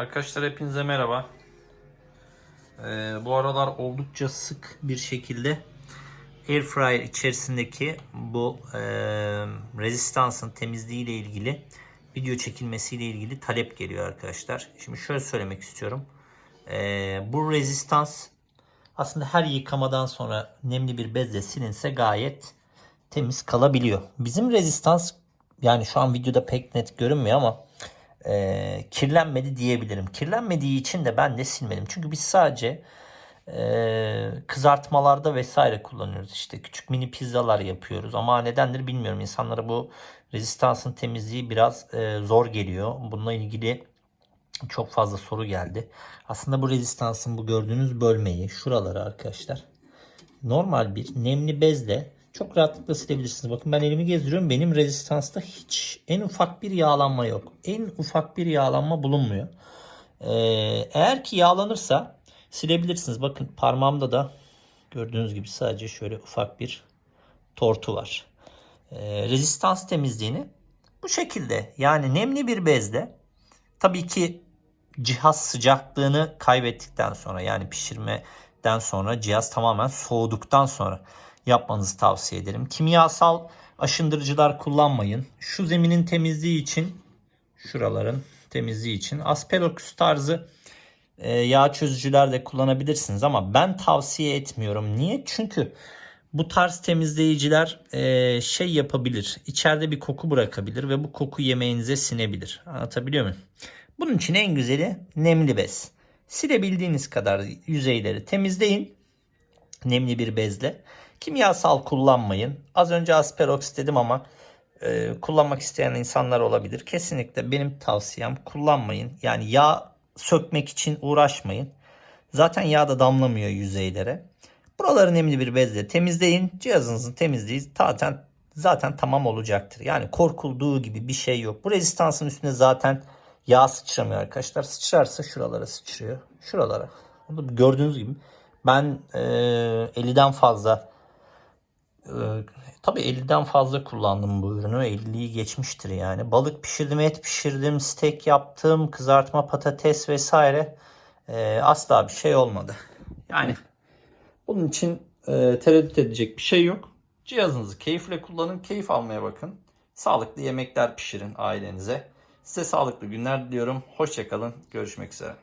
Arkadaşlar hepinize merhaba. Ee, bu aralar oldukça sık bir şekilde Airfryer içerisindeki bu e, rezistansın temizliği ile ilgili video çekilmesiyle ilgili talep geliyor arkadaşlar. Şimdi şöyle söylemek istiyorum. Ee, bu rezistans aslında her yıkamadan sonra nemli bir bezle silinse gayet temiz kalabiliyor. Bizim rezistans yani şu an videoda pek net görünmüyor ama e, kirlenmedi diyebilirim. Kirlenmediği için de ben de silmedim. Çünkü biz sadece e, kızartmalarda vesaire kullanıyoruz. İşte küçük mini pizzalar yapıyoruz. Ama nedendir bilmiyorum. İnsanlara bu rezistansın temizliği biraz e, zor geliyor. Bununla ilgili çok fazla soru geldi. Aslında bu rezistansın bu gördüğünüz bölmeyi şuraları arkadaşlar normal bir nemli bezle çok rahatlıkla silebilirsiniz. Bakın ben elimi gezdiriyorum. Benim rezistansta hiç en ufak bir yağlanma yok. En ufak bir yağlanma bulunmuyor. Ee, eğer ki yağlanırsa silebilirsiniz. Bakın parmağımda da gördüğünüz gibi sadece şöyle ufak bir tortu var. Ee, rezistans temizliğini bu şekilde yani nemli bir bezle tabii ki cihaz sıcaklığını kaybettikten sonra yani pişirmeden sonra cihaz tamamen soğuduktan sonra yapmanızı tavsiye ederim. Kimyasal aşındırıcılar kullanmayın. Şu zeminin temizliği için şuraların temizliği için Asperox tarzı e, yağ çözücüler de kullanabilirsiniz ama ben tavsiye etmiyorum. Niye? Çünkü bu tarz temizleyiciler e, şey yapabilir. İçeride bir koku bırakabilir ve bu koku yemeğinize sinebilir. Anlatabiliyor muyum? Bunun için en güzeli nemli bez. Silebildiğiniz kadar yüzeyleri temizleyin. Nemli bir bezle. Kimyasal kullanmayın. Az önce Asperox dedim ama e, kullanmak isteyen insanlar olabilir. Kesinlikle benim tavsiyem kullanmayın. Yani yağ sökmek için uğraşmayın. Zaten yağ da damlamıyor yüzeylere. Buraları nemli bir bezle temizleyin. Cihazınızın temizliği zaten zaten tamam olacaktır. Yani korkulduğu gibi bir şey yok. Bu rezistansın üstüne zaten yağ sıçramıyor arkadaşlar. Sıçrarsa şuralara sıçrıyor. Şuralara. Gördüğünüz gibi ben e, 50'den fazla e, tabii 50'den fazla kullandım bu ürünü. 50'yi geçmiştir yani. Balık pişirdim, et pişirdim, steak yaptım, kızartma patates vesaire. E, asla bir şey olmadı. Yani bunun için e, tereddüt edecek bir şey yok. Cihazınızı keyifle kullanın, keyif almaya bakın. Sağlıklı yemekler pişirin ailenize. Size sağlıklı günler diliyorum. Hoşçakalın. Görüşmek üzere.